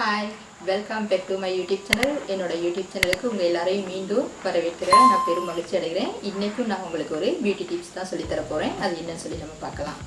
Hi welcome back to my YouTube channel என்னோட YouTube சேனலுக்கு உங்கள் எல்லாரையும் மீண்டும் வரவேற்கிறேன். நான் பெரும் மகிழ்ச்சி அடைகிறேன் இன்றைக்கும் நான் உங்களுக்கு ஒரு பியூட்டி டிப்ஸ் தான் சொல்லித்தர போகிறேன் அது என்னன்னு சொல்லி நம்ம பார்க்கலாம்.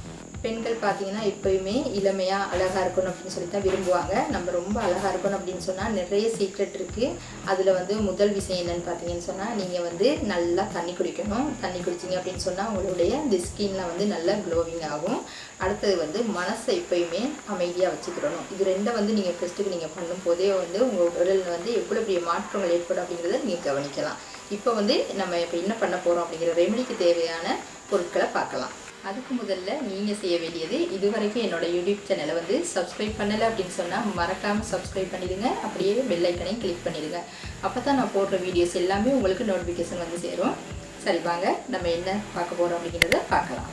பெண்கள் பார்த்தீங்கன்னா எப்பயுமே இளமையாக அழகாக இருக்கணும் அப்படின்னு சொல்லி தான் விரும்புவாங்க. நம்ம ரொம்ப அழகாக இருக்கணும் அப்படின்னு சொன்னால் நிறைய சீக்ரெட் இருக்குது அதில் வந்து முதல் விஷயம் என்னன்னு பார்த்தீங்கன்னு சொன்னால் நீங்கள் வந்து நல்லா தண்ணி குடிக்கணும். தண்ணி குடிச்சிங்க அப்படின்னு சொன்னால் உங்களுடைய இந்த ஸ்கின்ல வந்து நல்லா க்ளோவிங் ஆகும். அடுத்தது வந்து மனசை எப்பயுமே அமைதியாக வச்சுக்கிறணும் இது ரெண்டை வந்து நீங்கள் ஃபஸ்ட்டுக்கு நீங்கள் பண்ணும் போதே வந்து உங்கள் உடலில் வந்து எவ்வளோ பெரிய மாற்றங்கள் ஏற்படும் அப்படிங்கிறத நீங்கள் கவனிக்கலாம். இப்போ வந்து நம்ம இப்போ என்ன பண்ண போகிறோம் அப்படிங்கிற ரெமெடிக்கு தேவையான பொருட்களை பார்க்கலாம். அதுக்கு முதல்ல நீங்கள் செய்ய வேண்டியது இது வரைக்கும் என்னோடய யூடியூப் சேனலை வந்து சப்ஸ்கிரைப் பண்ணலை அப்படின்னு சொன்னால் மறக்காமல் சப்ஸ்கிரைப் பண்ணிடுங்க. அப்படியே பெல்லைக்கனையும் கிளிக் பண்ணிடுங்க. அப்போ தான் நான் போடுற வீடியோஸ் எல்லாமே உங்களுக்கு நோட்டிஃபிகேஷன் வந்து சேரும். சரி வாங்க. நம்ம என்ன பார்க்க போகிறோம் அப்படிங்கிறத பார்க்கலாம்.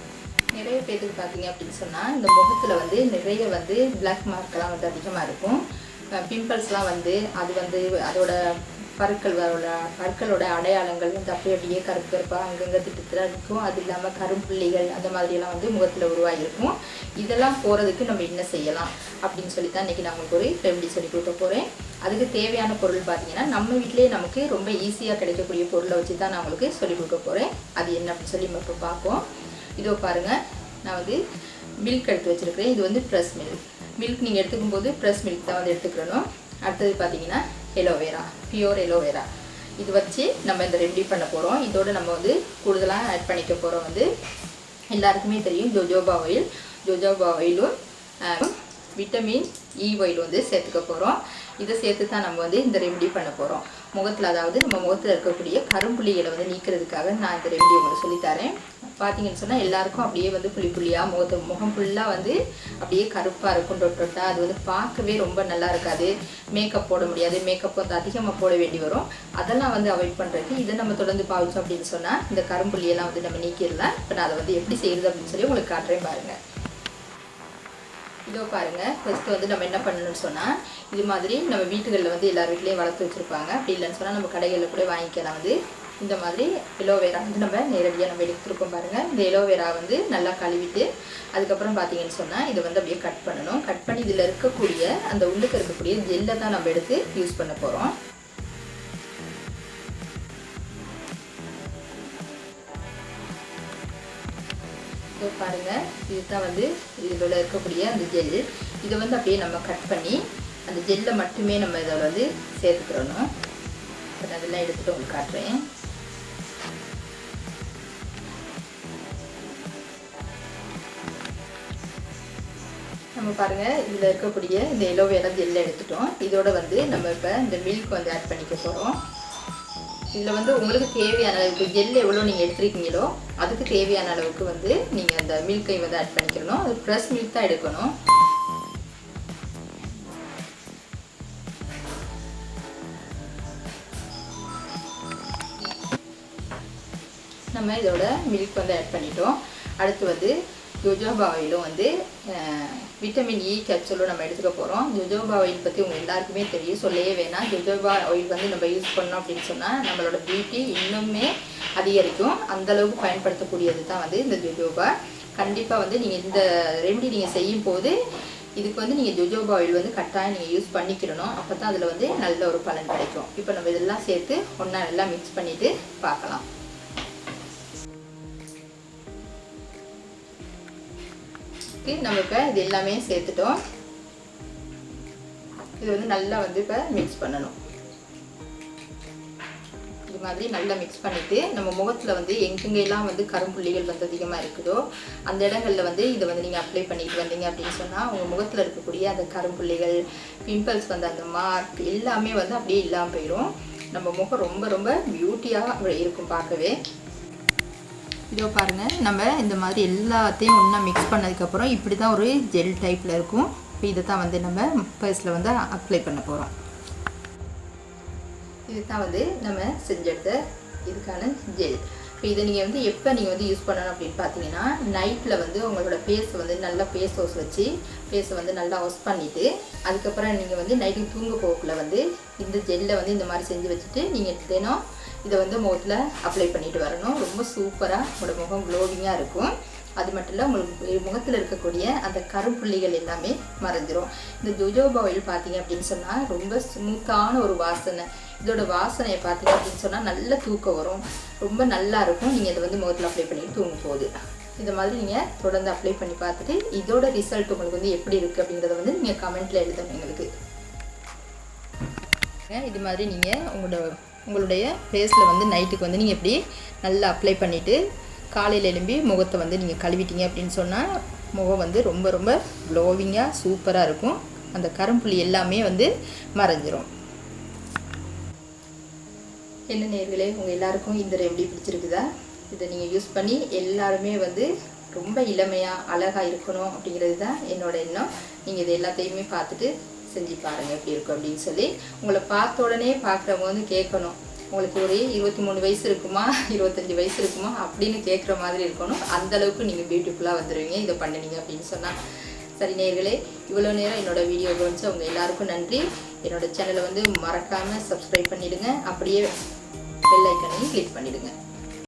நிறைய பேருக்கு பார்த்தீங்க அப்படின்னு சொன்னால் இந்த முகத்தில் வந்து நிறைய வந்து பிளாக் மார்க்லாம் வந்து அதிகமாக இருக்கும். பிம்பிள்ஸ்லாம் வந்து அது வந்து அதோட பற்களோட பற்களோட அடையாளங்கள் வந்து அப்படியே அப்படியே கருப்பு கருப்பாக அங்கங்கே திட்டத்தில் இருக்கும். அது இல்லாமல் கரும்புள்ளிகள் அந்த மாதிரியெல்லாம் வந்து முகத்தில் உருவாகிருக்கும் இதெல்லாம் போகிறதுக்கு நம்ம என்ன செய்யலாம் அப்படின்னு சொல்லி தான் இன்றைக்கி நான் உங்களுக்கு ஒரு ரெமெடி சொல்லி கொடுக்க போகிறேன் அதுக்கு தேவையான பொருள் பார்த்தீங்கன்னா நம்ம வீட்டிலேயே நமக்கு ரொம்ப ஈஸியாக கிடைக்கக்கூடிய பொருளை வச்சு தான் நான் உங்களுக்கு சொல்லிக் கொடுக்க போகிறேன் அது என்ன அப்படின்னு சொல்லி நம்ம இப்போ பார்ப்போம் இதோ பாருங்கள் நான் வந்து மில்க் எடுத்து வச்சுருக்கிறேன். இது வந்து ப்ரெஸ் மில்க் மில்க் நீங்கள் எடுத்துக்கும் போது ப்ரெஸ் மில்க் தான் வந்து எடுத்துக்கிறணும். அடுத்தது பார்த்தீங்கன்னா எலோவேரா பியூர் எலோவேரா இது வச்சு நம்ம இந்த ரெமெடி பண்ண போகிறோம் இதோடு நம்ம வந்து கூடுதலாக ஆட் பண்ணிக்க போகிறோம் வந்து எல்லாருக்குமே தெரியும் ஜோஜோபா ஆயில் ஜோஜோபா ஆயிலும் விட்டமின் இ ஆயில் வந்து சேர்த்துக்க போகிறோம் இதை சேர்த்து தான் நம்ம வந்து இந்த ரெமெடி பண்ண போகிறோம் முகத்தில் அதாவது நம்ம முகத்தில் இருக்கக்கூடிய கரும்புள்ளிகளை வந்து நீக்கிறதுக்காக நான் இந்த ரெமெடி உங்களுக்கு சொல்லித்தரேன் பார்த்தீங்கன்னு சொன்னால் எல்லாருக்கும் அப்படியே வந்து புள்ளி புள்ளியாக முகத்து முகம் ஃபுல்லாக வந்து அப்படியே கருப்பாக இருக்கும் டொட்டா அது வந்து பார்க்கவே ரொம்ப நல்லா இருக்காது. மேக்கப் போட முடியாது. மேக்கப் வந்து அதிகமாக போட வேண்டி வரும். அதெல்லாம் வந்து அவாய்ட் பண்ணுறதுக்கு இதை நம்ம தொடர்ந்து பாவிச்சோம் அப்படின்னு சொன்னால் இந்த கரும்புள்ளியெல்லாம் வந்து நம்ம நீக்கிடலாம் இப்போ நான் அதை வந்து எப்படி செய்யுது அப்படின்னு சொல்லி உங்களுக்கு காட்டுறேன் பாருங்கள் இதோ பாருங்கள் ஃபஸ்ட்டு வந்து நம்ம என்ன பண்ணணும்னு சொன்னால் இது மாதிரி நம்ம வீட்டுகளில் வந்து எல்லார் வீட்லேயும் வளர்த்து வச்சுருப்பாங்க. அப்படி இல்லைன்னு சொன்னால் நம்ம கடைகளில் கூட வாங்கிக்கலாம். வந்து இந்த மாதிரி எலோவேரா வந்து நம்ம நேரடியாக நம்ம எடுத்துருக்கோம் பாருங்கள் இந்த எலோவேரா வந்து நல்லா கழுவிட்டு அதுக்கப்புறம் பார்த்தீங்கன்னு சொன்னால் இதை வந்து அப்படியே கட் பண்ணணும். கட் பண்ணி இதில் இருக்கக்கூடிய அந்த உள்ளுக்கு இருக்கக்கூடிய ஜெல்லை தான் நம்ம எடுத்து யூஸ் பண்ண போகிறோம் ஸோ பாருங்கள் இதுதான் வந்து இதில் இருக்கக்கூடிய அந்த ஜெல் இதை வந்து அப்படியே நம்ம கட் பண்ணி அந்த ஜெல்லை மட்டுமே நம்ம இதில் வந்து சேர்த்துக்கிறணும். இப்போ நான் அதெல்லாம் எடுத்துகிட்டு உங்களுக்கு காட்டுறேன். நம்ம பாருங்கள் இதில் இருக்கக்கூடிய இந்த எலோவேரா ஜெல்லை எடுத்துட்டோம். இதோட வந்து நம்ம இப்போ இந்த மில்க் வந்து ஆட் பண்ணிக்க போகிறோம் இதில் வந்து உங்களுக்கு தேவையான அளவுக்கு ஜெல் எவ்வளோ நீங்கள் எடுத்துருக்கீங்களோ அதுக்கு தேவையான அளவுக்கு வந்து நீங்கள் அந்த மில்கை வந்து ஆட் பண்ணிக்கணும் அது ஃப்ரெஷ் மில்க் தான் எடுக்கணும். நம்ம இதோட மில்க் வந்து ஆட் பண்ணிட்டோம். அடுத்து வந்து ஜோஜோபா ஆயிலும் வந்து விட்டமின் இ கேப்சூலும் நம்ம எடுத்துக்க போகிறோம் ஜோஜோபா ஆயில் பற்றி உங்கள் எல்லாருக்குமே தெரியும் சொல்லவே வேணாம். ஜோஜோபா ஆயில் வந்து நம்ம யூஸ் பண்ணோம் அப்படின்னு சொன்னால் நம்மளோட பியூட்டி இன்னுமே அதிகரிக்கும். அந்தளவுக்கு பயன்படுத்தக்கூடியது தான் வந்து இந்த ஜோஜோபா. கண்டிப்பாக வந்து நீங்கள் இந்த ரெமெடி நீங்கள் செய்யும் போது இதுக்கு வந்து நீங்கள் ஜோஜோபா ஆயில் வந்து கட்டாயம் நீங்கள் யூஸ் பண்ணிக்கிறணும் அப்போ தான் அதில் வந்து நல்ல ஒரு பலன் கிடைக்கும். இப்போ நம்ம இதெல்லாம் சேர்த்து ஒன்றா நல்லா மிக்ஸ் பண்ணிவிட்டு பார்க்கலாம். நம்ம இப்போ இது எல்லாமே சேர்த்துட்டோம். இது வந்து நல்லா வந்து இப்போ மிக்ஸ் பண்ணணும். இது மாதிரி நல்லா மிக்ஸ் பண்ணிவிட்டு நம்ம முகத்தில் வந்து எங்கெங்கெல்லாம் வந்து கரும்புள்ளிகள் வந்து அதிகமாக இருக்குதோ அந்த இடங்களில் வந்து இதை வந்து நீங்கள் அப்ளை பண்ணிட்டு வந்தீங்க அப்படின்னு சொன்னால் உங்கள் முகத்தில் இருக்கக்கூடிய அந்த கரும்புள்ளிகள் பிம்பிள்ஸ் வந்து அந்த மார்க் எல்லாமே வந்து அப்படியே இல்லாமல் போயிடும் நம்ம முகம் ரொம்ப ரொம்ப பியூட்டியாக இருக்கும் பார்க்கவே. இதோ பாருங்கள் நம்ம இந்த மாதிரி எல்லாத்தையும் ஒன்றா மிக்ஸ் பண்ணதுக்கப்புறம் இப்படி தான் ஒரு ஜெல் டைப்பில் இருக்கும். இப்போ இதை தான் வந்து நம்ம பர்ஸில் வந்து அப்ளை பண்ண போகிறோம் இது தான் வந்து நம்ம செஞ்செடுத்த இதுக்கான ஜெல் இப்போ இதை நீங்கள் வந்து எப்போ நீங்கள் வந்து யூஸ் பண்ணணும் அப்படின்னு பார்த்தீங்கன்னா நைட்டில் வந்து உங்களோட ஃபேஸை வந்து நல்லா ஃபேஸ் வாஷ் வச்சு ஃபேஸை வந்து நல்லா வாஷ் பண்ணிவிட்டு அதுக்கப்புறம் நீங்கள் வந்து நைட்டுக்கு தூங்க போகக்குள்ள வந்து இந்த ஜெல்லை வந்து இந்த மாதிரி செஞ்சு வச்சுட்டு நீங்கள் தினம் இதை வந்து முகத்தில் அப்ளை பண்ணிட்டு வரணும். ரொம்ப சூப்பராக உங்களோட முகம் க்ளோவிங்காக இருக்கும். அது மட்டும் இல்லை உங்களுக்கு முகத்தில் இருக்கக்கூடிய அந்த கருப்புள்ளிகள் எல்லாமே மறைஞ்சிரும். இந்த ஜோஜோபா ஆயில் பார்த்தீங்க அப்படின்னு சொன்னால் ரொம்ப ஸ்மூத்தான ஒரு வாசனை. இதோட வாசனையை பார்த்தீங்க அப்படின்னு சொன்னால் நல்ல தூக்கம் வரும். ரொம்ப நல்லா இருக்கும். நீங்கள் இதை வந்து முகத்தில் அப்ளை பண்ணிட்டு தூங்கும் போது. இந்த மாதிரி நீங்கள் தொடர்ந்து அப்ளை பண்ணி பார்த்துட்டு இதோட ரிசல்ட் உங்களுக்கு வந்து எப்படி இருக்குது அப்படிங்கிறத வந்து நீங்கள் கமெண்ட்டில் எழுதணும் எங்களுக்கு. இது மாதிரி நீங்கள் உங்களோட உங்களுடைய ஃபேஸில் வந்து நைட்டுக்கு வந்து நீங்கள் இப்படி நல்லா அப்ளை பண்ணிவிட்டு காலையில் எழும்பி முகத்தை வந்து நீங்கள் கழுவிட்டீங்க அப்படின்னு சொன்னால் முகம் வந்து ரொம்ப ரொம்ப க்ளோவிங்காக சூப்பராக இருக்கும். அந்த கரும்புள்ளி எல்லாமே வந்து மறைஞ்சிரும். என்ன நேர்களே உங்கள் எல்லாருக்கும் இந்த ரெமடி பிடிச்சிருக்குதா? இதை நீங்கள் யூஸ் பண்ணி எல்லாருமே வந்து ரொம்ப இளமையாக அழகாக இருக்கணும் அப்படிங்கிறது தான் என்னோட எண்ணம். நீங்கள் இது எல்லாத்தையுமே பார்த்துட்டு செஞ்சு பாருங்கள் எப்படி இருக்கும் அப்படின்னு சொல்லி உங்களை பார்த்த உடனே பார்க்குறவங்க வந்து கேட்கணும். உங்களுக்கு ஒரு இருபத்தி மூணு வயசு இருக்குமா இருபத்தஞ்சி வயசு இருக்குமா அப்படின்னு கேட்குற மாதிரி இருக்கணும். அந்த அளவுக்கு நீங்கள் பியூட்டிஃபுல்லாக வந்துடுவீங்க இதை பண்ணினீங்க அப்படின்னு சொன்னால் சரி நேர்களே இவ்வளோ நேரம் என்னோட வீடியோ கவனிச்சு அவங்க எல்லாருக்கும் நன்றி. என்னோடய சேனலை வந்து மறக்காமல் சப்ஸ்கிரைப் பண்ணிவிடுங்க அப்படியே பெல் ஐக்கனையும் கிளிக் பண்ணிவிடுங்க